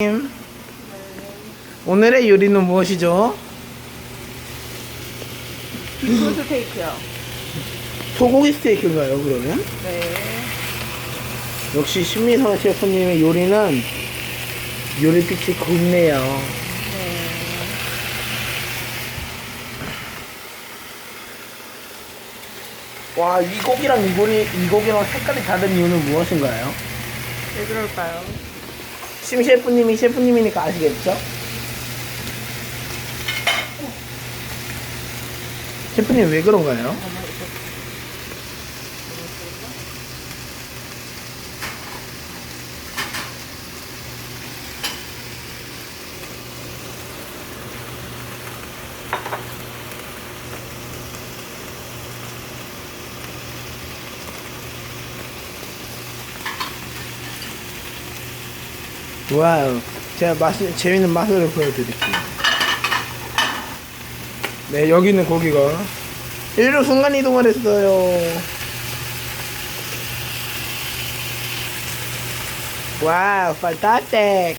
님, 오늘의 요리는 무엇이죠? 비프 스테이크요. 소고기 스테이크인가요, 그러면? 네. 역시 신미선 셰프님의 요리는 요리빛이 곱네요. 네. 와, 이 고기랑 이 고기, 이 고기랑 색깔이 다른 이유는 무엇인가요? 왜 그럴까요? 심 셰프님이 셰프님이니까 아시겠죠? 셰프님 왜 그런가요? 와우. 제가 맛, 재밌는 맛을 보여드릴게요. 네, 여기 있는 고기가. 일로 순간 이동을 했어요. 와우, 판타스틱.